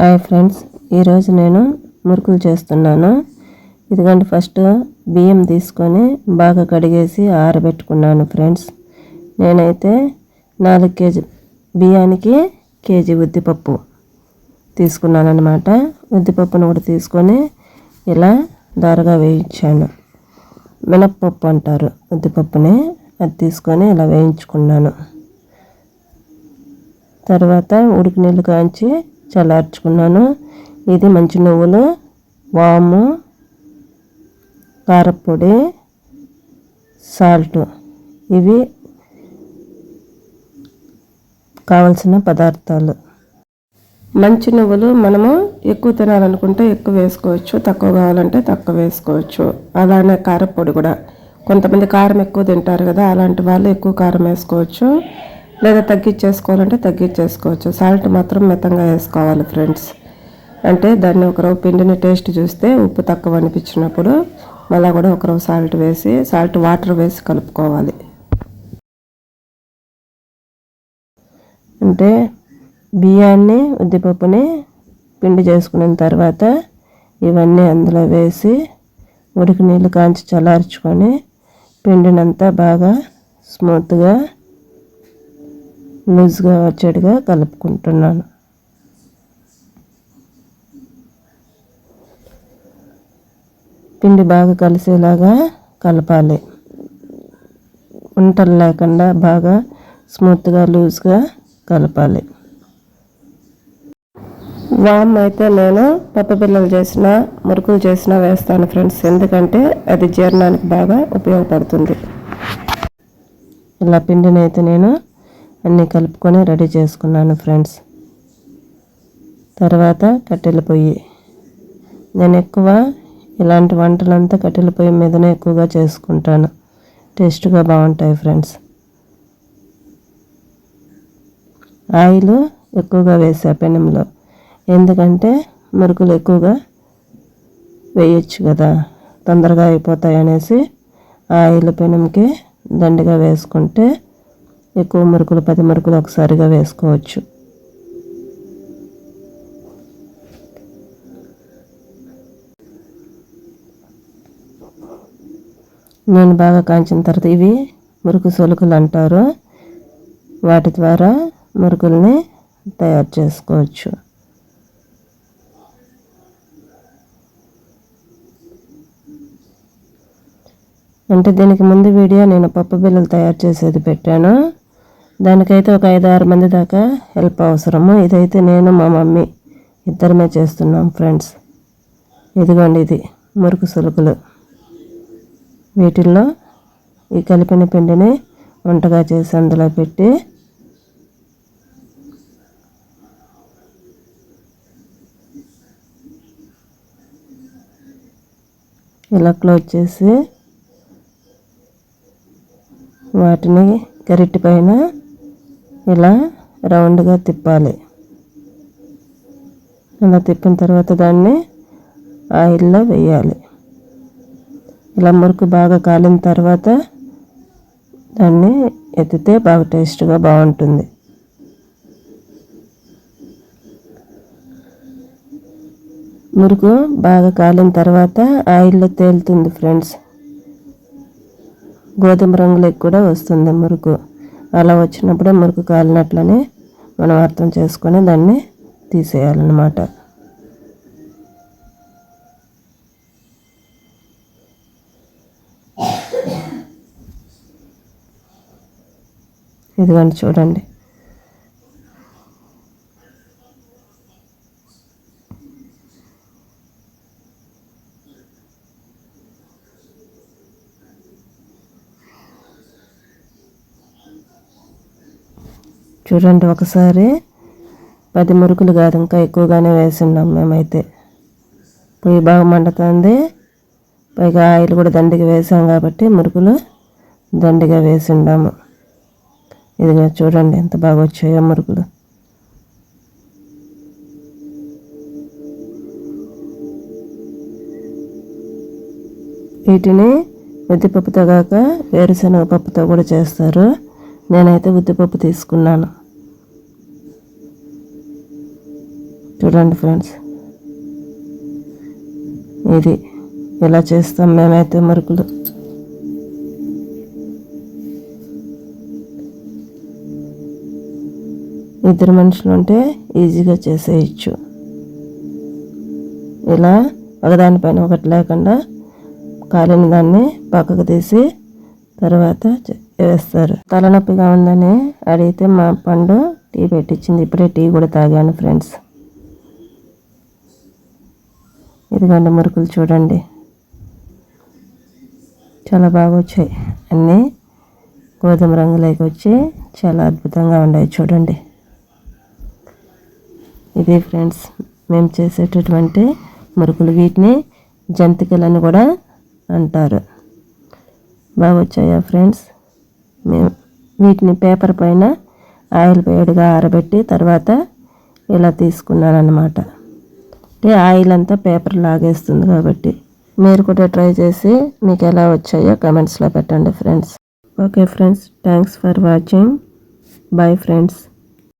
Hi friends ఈరోజు నేను మురుకులు చేస్తున్నాను. ఇదిగోండి ఫస్ట్ బియ్యం తీసుకొని బాగా కడిగేసి ఆరబెట్టుకున్నాను ఫ్రెండ్స్. నేనైతే నాలుగు కేజీ బియ్యానికి కేజీ ఉద్దిపప్పు తీసుకున్నాను అనమాట ఉద్దిపప్పును కూడా తీసుకొని ఇలా దారగా వేయించాను. మినప్పప్పు అంటారు ఉద్దిపప్పుని అది తీసుకొని ఇలా వేయించుకున్నాను. తర్వాత ఉడికి నీళ్ళు కాంచి చల్లార్చుకున్నాను ఇది మంచి నువ్వులు వాము కారపొడి సాల్ట్. ఇవి కావలసిన పదార్థాలు. మంచి నువ్వులు మనము ఎక్కువ తినాలనుకుంటే ఎక్కువ వేసుకోవచ్చు. తక్కువ కావాలంటే తక్కువ వేసుకోవచ్చు. అలానే కారపొడి కూడా. కొంతమంది కారం ఎక్కువ తింటారు కదా అలాంటి వాళ్ళు ఎక్కువ కారం వేసుకోవచ్చు. లేదా తగ్గించేసుకోవాలంటే తగ్గించేసుకోవచ్చు. సాల్ట్ మాత్రం మితంగా వేసుకోవాలి ఫ్రెండ్స్. అంటే దాన్ని ఒకరవ పిండిని టేస్ట్ చూస్తే ఉప్పు తక్కువ అనిపించినప్పుడు మళ్ళీ కూడా ఒకరవ సాల్ట్ వేసి సాల్ట్ వాటర్ వేసి కలుపుకోవాలి. అంటే బియ్యాన్ని ఉద్దిపప్పుని పిండి చేసుకున్న తర్వాత ఇవన్నీ అందులో వేసి ఉడికి నీళ్ళు కాంచి చల్లార్చుకొని పిండినంతా బాగా స్మూత్గా లూజ్గా వచ్చేట్టుగా కలుపుకుంటున్నాను. పిండి బాగా కలిసేలాగా కలపాలి. ఉంటలు లేకుండా బాగా స్మూత్గా లూజ్గా కలపాలి. వామ్ అయితే నేను పప్పపిల్లలు చేసిన మురుకులు చేసిన వేస్తాను ఫ్రెండ్స్. ఎందుకంటే అది జీర్ణానికి బాగా ఉపయోగపడుతుంది. ఇలా పిండిని అయితే నేను అన్నీ కలుపుకొని రెడీ చేసుకున్నాను ఫ్రెండ్స్. తర్వాత కట్టెల పొయ్యి. నేను ఎక్కువ ఇలాంటి వంటలంతా కట్టెల పొయ్యి మీదనే ఎక్కువగా చేసుకుంటాను. టేస్ట్గా బాగుంటాయి ఫ్రెండ్స్. ఆయిల్ ఎక్కువగా వేసా పెనంలో. ఎందుకంటే మురుకులు ఎక్కువగా వేయచ్చు కదా. తొందరగా అయిపోతాయి అనేసి ఆయిల్ పెనంకి దండిగా వేసుకుంటే ఎక్కువ మురుకులు పది మురుకులు ఒకసారిగా వేసుకోవచ్చు. నేను బాగా కాంచిన తర్వాత ఇవి మురుకు సొలుకులు అంటారు. వాటి ద్వారా మురుకుల్ని తయారు చేసుకోవచ్చు. అంటే దీనికి ముందు వీడియో నేను పప్పు బిల్లలు తయారు చేసేది పెట్టాను. దానికైతే ఒక ఐదు ఆరు మంది దాకా హెల్ప్ అవసరము. ఇదైతే నేను మా మమ్మీ ఇద్దరమే చేస్తున్నాం ఫ్రెండ్స్. ఇదిగోండి ఇది మురుకు సులుకులు. వీటిల్లో ఈ కలిపిన పిండిని వంటగా చేసి అందులో పెట్టి ఇలా క్లోజ్ చేసి వాటిని గరిటె పైన ఇలా రౌండ్గా తిప్పాలి. ఇలా తిప్పిన తర్వాత దాన్ని ఆయిల్లో వేయాలి. ఇలా మురుకు బాగా కాలిన తర్వాత దాన్ని ఎత్తితే బాగా టేస్ట్గా బాగుంటుంది. మురుకు బాగా కాలిన తర్వాత ఆయిల్లో తేలుతుంది ఫ్రెండ్స్. గోధుమ రంగులోకి కూడా వస్తుంది మురుకు. అలా వచ్చినప్పుడే మురుకు కాలినట్లని మనం అర్థం చేసుకొని దాన్ని తీసేయాలన్నమాట. ఇదిగోండి చూడండి. చూడండి ఒకసారి. పది మురుకులు కాదు ఇంకా ఎక్కువగానే వేసిండాం మేమైతే. పొయ్యి బాగా మండుతుంది. పైగా ఆయిల్ కూడా దండిగా వేసాం కాబట్టి మురుకులు దండిగా వేసిండాము ఇదిగా చూడండి ఎంత బాగా వచ్చాయో మురుకులు. వీటిని మెద్దిపప్పుతో కాక వేరుశనగ పప్పుతో కూడా చేస్తారు. నేనైతే ఉద్దిపప్పు తీసుకున్నాను. చూడండి ఫ్రెండ్స్. ఇది ఇలా చేస్తాం మేమైతే మరుకులు ఇద్దరు మనుషులు ఉంటే ఈజీగా చేసేయచ్చు. ఇలా ఒకదానిపైన ఒకటి లేకుండా కాలిన దాన్ని పక్కకు తీసి తర్వాత చే- వేస్తారు తలనొప్పిగా ఉందని అడిగితే మా పండు టీ పెట్టించింది ఇప్పుడే టీ కూడా తాగాను ఫ్రెండ్స్. ఇదిగోండి మురుకులు చూడండి. చాలా బాగా వచ్చాయి అన్నీ గోధుమ రంగులోకి వచ్చి చాలా అద్భుతంగా ఉన్నాయి చూడండి. ఇది ఫ్రెండ్స్ మేము చేసేటటువంటి మురుకులు. వీటిని జంతికలని కూడా అంటారు. బాగా వచ్చాయా ఫ్రెండ్స్? వీటిని పేపర్ పైన ఆయిల్ వేడిగా ఆరబెట్టి తర్వాత ఇలా తీసుకున్నాను అంటే ఆయిల్ అంతా పేపర్ లాగేస్తుంది కాబట్టి. మీరు కూడా ట్రై చేసి మీకు ఎలా వచ్చాయో కమెంట్స్లో పెట్టండి friends. Okay friends thanks for watching. Bye friends.